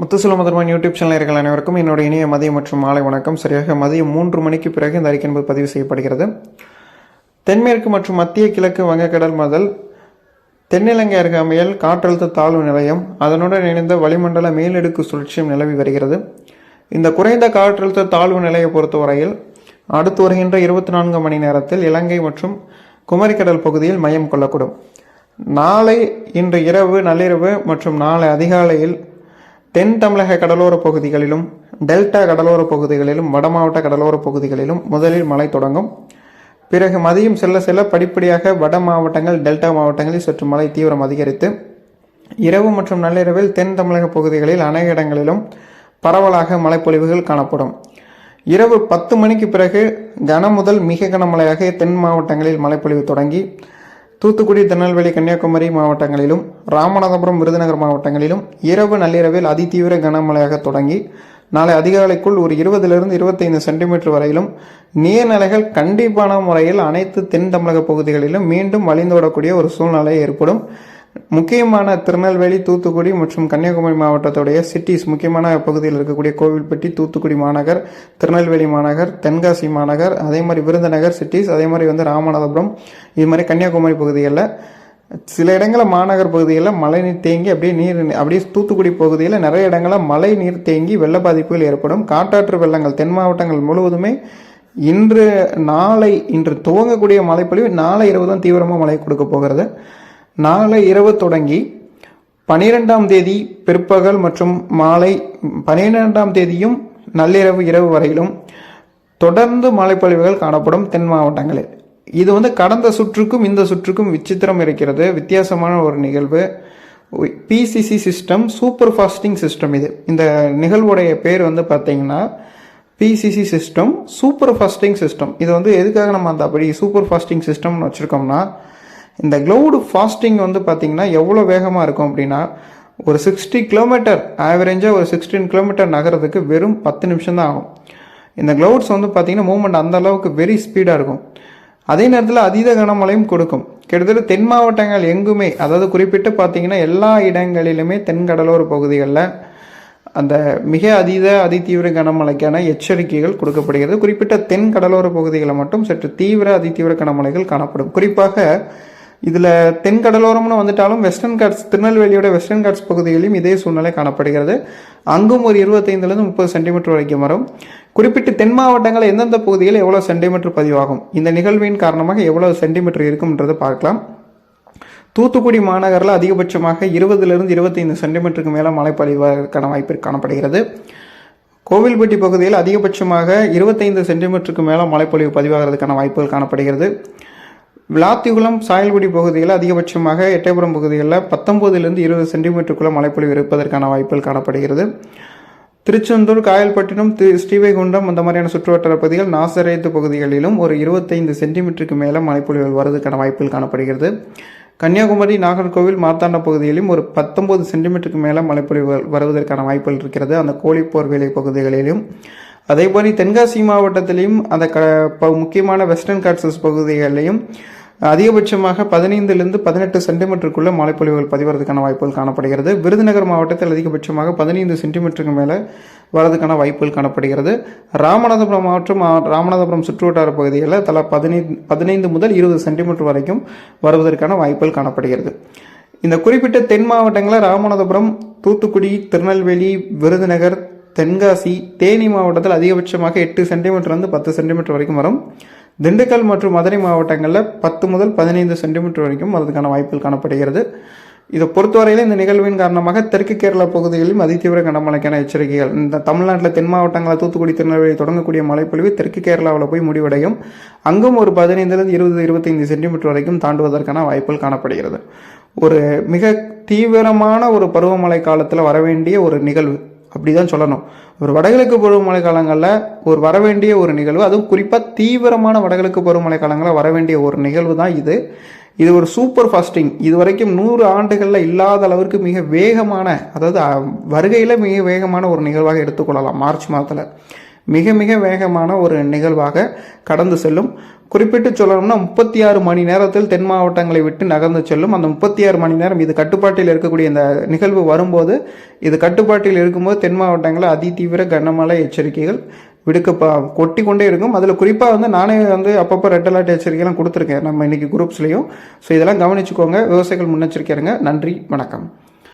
முத்துசுல முதல்வன் YouTube channel அனைவருக்கும் என்னோட இணைய மதியம் மற்றும் மாலை வணக்கம். சரியாக மதியம் மூன்று மணிக்கு பிறகு இந்த அறிக்கை என்பது பதிவு செய்யப்படுகிறது. தென்மேற்கு மற்றும் மத்திய கிழக்கு வங்கக்கடல் முதல் தென்னிலங்கை அருகாமையில் காற்றழுத்த தாழ்வு நிலையம் அதனுடன் இணைந்த வளிமண்டல மேலடுக்கு சுழற்சியும் நிலவி வருகிறது. இந்த குறைந்த காற்றழுத்த தாழ்வு நிலையை பொறுத்தவரையில் அடுத்து வருகின்ற இருபத்தி நான்கு மணி நேரத்தில் இலங்கை மற்றும் குமரிக்கடல் பகுதியில் மையம் கொள்ளக்கூடும். நாளை இன்று இரவு நள்ளிரவு மற்றும் நாளை அதிகாலையில் தென் தமிழக கடலோர பகுதிகளிலும் டெல்டா கடலோர பகுதிகளிலும் வட மாவட்ட கடலோர பகுதிகளிலும் முதலில் மழை தொடங்கும். பிறகு மதியம் செல்ல செல்ல படிப்படியாக வட மாவட்டங்கள் டெல்டா மாவட்டங்களில் சற்று மழை தீவிரம் அதிகரித்து இரவு மற்றும் நள்ளிரவில் தென் தமிழக பகுதிகளில் அநேக இடங்களிலும் பரவலாக மழைப்பொழிவுகள் காணப்படும். இரவு பத்து மணிக்கு பிறகு கன முதல் மிக கனமழையாக தென் மாவட்டங்களில் மழைப்பொழிவு தொடங்கி தூத்துக்குடி திருநெல்வேலி கன்னியாகுமரி மாவட்டங்களிலும் ராமநாதபுரம் விருதுநகர் மாவட்டங்களிலும் இரவு நள்ளிரவில் அதிதீவிர கனமழையாக தொடங்கி நாளை அதிகாலைக்குள் ஒரு இருபதிலிருந்து இருபத்தைந்து சென்டிமீட்டர் வரையிலும் நீர்நிலைகள் கண்டிப்பான முறையில் அனைத்து தென் தமிழக பகுதிகளிலும் மீண்டும் வழிந்தோடக்கூடிய ஒரு சூழ்நிலை ஏற்படும். முக்கியமான திருநெல்வேலி தூத்துக்குடி மற்றும் கன்னியாகுமரி மாவட்டத்துடைய சிட்டிஸ் முக்கியமான பகுதியில் இருக்கக்கூடிய கோவில்பட்டி தூத்துக்குடி மாநகர் திருநெல்வேலி மாநகர் தென்காசி மாநகர் அதே மாதிரி விருதுநகர் சிட்டிஸ் அதே மாதிரி வந்து ராமநாதபுரம் இது மாதிரி கன்னியாகுமரி பகுதிகளில். சில இடங்களில் மாநகர் பகுதிகளில் மழை நீர் தேங்கி அப்படியே நீர் அப்படியே தூத்துக்குடி பகுதியில் நிறைய இடங்களில் மழை நீர் தேங்கி வெள்ள பாதிப்புகள் ஏற்படும். காட்டாற்று வெள்ளங்கள் தென் மாவட்டங்கள் முழுவதுமே இன்று நாளை இன்று துவங்கக்கூடிய மழைப்பொழிவு நாளை இரவு தான் தீவிரமாக மழை கொடுக்க போகிறது. நாளை இரவு தொடங்கி பனிரெண்டாம் தேதி பிற்பகல் மற்றும் மாலை பனிரெண்டாம் தேதியும் நள்ளிரவு இரவு வரையிலும் தொடர்ந்து மழைப்பொழிவுகள் காணப்படும் தென் மாவட்டங்களில். இது வந்து கடந்த சுற்றுக்கும் இந்த சுற்றுக்கும் விசித்திரம் இருக்கிறது. வித்தியாசமான ஒரு நிகழ்வு. PCC system super fasting system இது. இந்த நிகழ்வுடைய பேர் வந்து பார்த்தீங்கன்னா PCC system super fasting system இது வந்து எதுக்காக நம்ம அந்த அப்படி சூப்பர் ஃபாஸ்டிங் சிஸ்டம்னு வச்சுருக்கோம்னா இந்த க்ளவுடு ஃபாஸ்டிங் வந்து பார்த்திங்கன்னா எவ்வளோ வேகமாக இருக்கும் அப்படின்னா ஒரு சிக்ஸ்டி கிலோமீட்டர் ஆவரேஜாக ஒரு சிக்ஸ்டீன் கிலோமீட்டர் நகரத்துக்கு வெறும் பத்து நிமிஷம் தான் ஆகும். இந்த க்ளவுட்ஸ் வந்து பார்த்திங்கன்னா மூவ்மெண்ட் அந்த அளவுக்கு வெரி ஸ்பீடாக இருக்கும். அதே நேரத்தில் அதீத கனமழையும் கொடுக்கும். கிட்டத்தட்ட தென் மாவட்டங்கள் எங்குமே அதாவது குறிப்பிட்டு பார்த்தீங்கன்னா எல்லா இடங்களிலுமே தென்கடலோர பகுதிகளில் அந்த மிக அதீத அதிதீவிர கனமழைக்கான எச்சரிக்கைகள் கொடுக்கப்படுகிறது. குறிப்பிட்ட தென் கடலோர பகுதிகளில் மட்டும் சற்று தீவிர அதிதீவிர கனமழைகள் காணப்படும். குறிப்பாக இதில் தென் கடலோரம்னு வந்துட்டாலும் வெஸ்டர்ன் காட்ஸ் திருநெல்வேலியோட வெஸ்டர்ன் காட்ஸ் பகுதிகளிலும் இதே சூழ்நிலை காணப்படுகிறது. அங்கும் ஒரு இருபத்தைந்துலேருந்து முப்பது சென்டிமீட்டர் வரைக்கும் வரும். குறிப்பிட்ட தென் மாவட்டங்களில் எந்தெந்த பகுதியில் எவ்வளோ சென்டிமீட்டர் பதிவாகும்? இந்த நிகழ்வின் காரணமாக எவ்வளோ சென்டிமீட்டர் இருக்கும்ன்றதை பார்க்கலாம். தூத்துக்குடி மாநகரில் அதிகபட்சமாக இருபதுலேருந்து இருபத்தைந்து சென்டிமீட்டருக்கு மேலே மழை பொழிவதற்கான வாய்ப்பு காணப்படுகிறது. கோவில்பட்டி பகுதியில் அதிகபட்சமாக இருபத்தைந்து சென்டிமீட்டருக்கு மேலே மழைப்பொழிவு பதிவாகிறதுக்கான வாய்ப்புகள் காணப்படுகிறது. விளாத்திகுளம் சாயல்குடி பகுதியில் அதிகபட்சமாக எட்டயபுரம் பகுதிகளில் பத்தொம்போதுலேருந்து இருபது சென்டிமீட்டருக்குள்ள மழைப்பொழிவு இருப்பதற்கான வாய்ப்புகள் காணப்படுகிறது. திருச்செந்தூர் காயல்பட்டினம் திரு ஸ்ரீவைகுண்டம் அந்த மாதிரியான சுற்றுவட்டார பகுதிகள் நாசரேத்து பகுதிகளிலும் ஒரு இருபத்தைந்து சென்டிமீட்டருக்கு மேலே மழைப்பொழிவுகள் வருவதற்கான வாய்ப்புகள் காணப்படுகிறது. கன்னியாகுமரி நாகர்கோவில் மார்த்தாண்ட பகுதியிலும் ஒரு பத்தொம்பது சென்டிமீட்டருக்கு மேலே மழைப்பொழிவுகள் வருவதற்கான வாய்ப்புகள் இருக்கிறது. அந்த கோழிப்போர் வேலை பகுதிகளிலும். அதேபோல் தென்காசி மாவட்டத்திலையும் அந்த க ப முக்கியமான வெஸ்டர்ன் காட்ஸஸ் பகுதிகளிலையும் அதிகபட்சமாக பதினைந்துலேருந்து பதினெட்டு சென்டிமீட்டருக்குள்ளே மழைப்பொழிவுகள் பதிவறதுக்கான வாய்ப்புகள் காணப்படுகிறது. விருதுநகர் மாவட்டத்தில் அதிகபட்சமாக பதினைந்து சென்டிமீட்டருக்கு மேலே வரதுக்கான வாய்ப்புகள் காணப்படுகிறது. ராமநாதபுரம் மாவட்டம் ராமநாதபுரம் சுற்றுவட்டார பகுதிகளில் தலா பதினைந்து பதினைந்து முதல் இருபது சென்டிமீட்டர் வரைக்கும் வருவதற்கான வாய்ப்புகள் காணப்படுகிறது. இந்த குறிப்பிட்ட தென் மாவட்டங்களில் ராமநாதபுரம் தூத்துக்குடி திருநெல்வேலி விருதுநகர் தென்காசி தேனி மாவட்டத்தில் அதிகபட்சமாக எட்டு சென்டிமீட்டர்லேருந்து பத்து சென்டிமீட்டர் வரைக்கும் வரும். திண்டுக்கல் மற்றும் மதுரை மாவட்டங்களில் பத்து முதல் பதினைந்து சென்டிமீட்டர் வரைக்கும் அதற்கான வாய்ப்புகள் காணப்படுகிறது. இதை பொறுத்தவரையில் இந்த நிகழ்வின் காரணமாக தெற்கு கேரளா பகுதிகளிலும் அதிதீவிர கனமழைக்கான எச்சரிக்கைகள் இந்த தமிழ்நாட்டில் தென் மாவட்டங்களில் தூத்துக்குடி திருநெல்வேலி தொடங்கக்கூடிய மழைப்பொழிவு தெற்கு கேரளாவில் போய் முடிவடையும். அங்கும் ஒரு பதினைந்துலேருந்து இருபது இருபத்தைந்து சென்டிமீட்டர் வரைக்கும் தாண்டுவதற்கான வாய்ப்புகள் காணப்படுகிறது. ஒரு மிக தீவிரமான ஒரு பருவமழை காலத்தில் வரவேண்டிய ஒரு நிகழ்வு அப்படி தான் சொல்லணும். ஒரு வடகிழக்கு பருவமழை காலங்களில் ஒரு வரவேண்டிய ஒரு நிகழ்வு அதுவும் குறிப்பாக தீவிரமான வடகிழக்கு பருவமழை காலங்களில் வரவேண்டிய ஒரு நிகழ்வு தான் இது. இது ஒரு சூப்பர் ஃபாஸ்டிங் இது வரைக்கும் நூறு ஆண்டுகளில் இல்லாத அளவிற்கு மிக வேகமான அதாவது வருகையில் மிக வேகமான ஒரு நிகழ்வாக எடுத்துக்கொள்ளலாம் மார்ச் மாதத்தில். மிக மிக வேகமான ஒரு நிகழ்வாக கடந்து செல்லும். குறிப்பிட்டு சொல்லணும்னா முப்பத்தி ஆறு மணி நேரத்தில் தென் மாவட்டங்களை விட்டு நகர்ந்து செல்லும். அந்த முப்பத்தி ஆறு மணி நேரம் இது கட்டுப்பாட்டில் இருக்கக்கூடிய இந்த நிகழ்வு வரும்போது இது கட்டுப்பாட்டில் இருக்கும்போது தென் மாவட்டங்களில் அதிதீவிர கனமழை எச்சரிக்கைகள் விடுக்க கொட்டி கொண்டே இருக்கும். அதில் குறிப்பாக வந்து நானே வந்து அப்பப்போ ரெட் அலர்ட் எச்சரிக்கைலாம் கொடுத்துருக்கேன் நம்ம இன்னைக்கு குரூப்ஸ்லையும் ஸோ இதெல்லாம் கவனிச்சுக்கோங்க. விவசாயிகள் முன்னெச்சரிக்கை இருங்க. நன்றி. வணக்கம்.